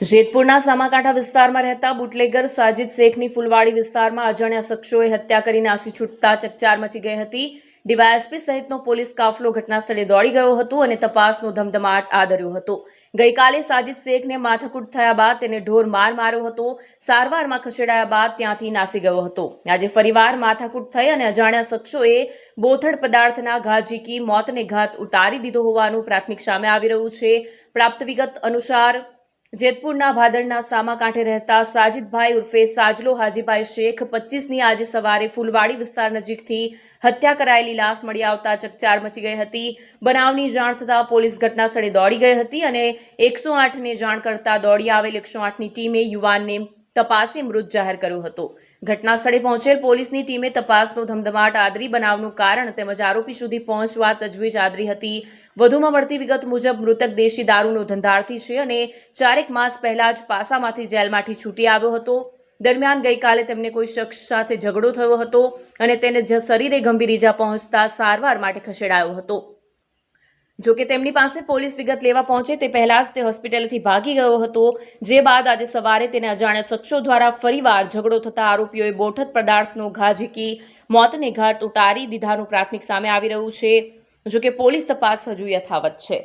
જેતપુરના સામાકાંઠા વિસ્તારમાં રહેતા બુટલેગર સાજિદ શેખની ફુલવાડી વિસ્તારમાં અજાણ્યા શખ્સોએ હત્યા કરી નાસી છૂટતા ચકચાર મચી ગઈ હતી. ડીવાયએસપી સહિતનો પોલીસ કાફલો ઘટનાસ્થળે દોડી ગયો હતો અને તપાસનો ધમધમાટ આદર્યો હતો. ગઈકાલે સાજિદ શેખને માથાકૂટ થયા બાદ તેને ઢોર માર માર્યો હતો. સારવારમાં ખસેડાયા બાદ ત્યાંથી નાસી ગયો હતો. આજે ફરીવાર માથાકૂટ થઈ અને અજાણ્યા શખ્સોએ બોથડ પદાર્થના ઘા ઝીકી, મોતને ઘાત ઉતારી દીધો હોવાનું પ્રાથમિક સામે આવી રહ્યું છે. પ્રાપ્ત વિગત અનુસાર જેતપુરના ભાદરના સામા કાંઠે રહેતા સાજિદભાઈ ઉર્ફે સાજલો હાજીભાઈ શેખ પચીસની આજે સવારે ફૂલવાડી વિસ્તાર નજીકથી હત્યા કરાયેલી લાશ મળી આવતા ચકચાર મચી ગઈ હતી. બનાવની જાણ થતાં પોલીસ ઘટના સ્થળે દોડી ગઈ હતી અને એકસો આઠને જાણ કરતા દોડી આવેલ એકસો આઠની ટીમે યુવાનને તપાસે મૃત જાહેર કર્યો હતો. ઘટના સ્થળે પહોંચેલ પોલીસની ટીમે તપાસનો ધમધમાટ આદરી બનાવનું કારણ તેમજ આરોપી સુધી પહોંચવા તજવીજ આદરી હતી. વધુમાં મળતી વિગત મુજબ મૃતક દેશી દારૂનો ધંધાર્થી છે અને ચારેક માસ પહેલા જ પાસામાંથી જેલમાંથી છૂટી આવ્યો હતો. દરમિયાન ગઈકાલે તેમને કોઈ શખ્સ સાથે ઝઘડો થયો હતો અને તેને શરીરે ગંભીર ઈજા પહોંચતા સારવાર માટે ખસેડાયો હતો. જો કે તેમની પાસે પોલીસ વિગત લેવા પહોંચે તે પહેલા જ તે હોસ્પિટલથી ભાગી ગયો હતો. જે બાદ આજે સવારે તેને અજાણ્યા શખ્સો દ્વારા ફરીવાર ઝઘડો થતા આરોપીઓએ બોઠત પદાર્થનો ઘા ઝીકી, મોતને ઘાટ ઉતારી દીધાનું પ્રાથમિક સામે આવી રહ્યું છે. જો કે પોલીસ તપાસ હજુ યથાવત છે.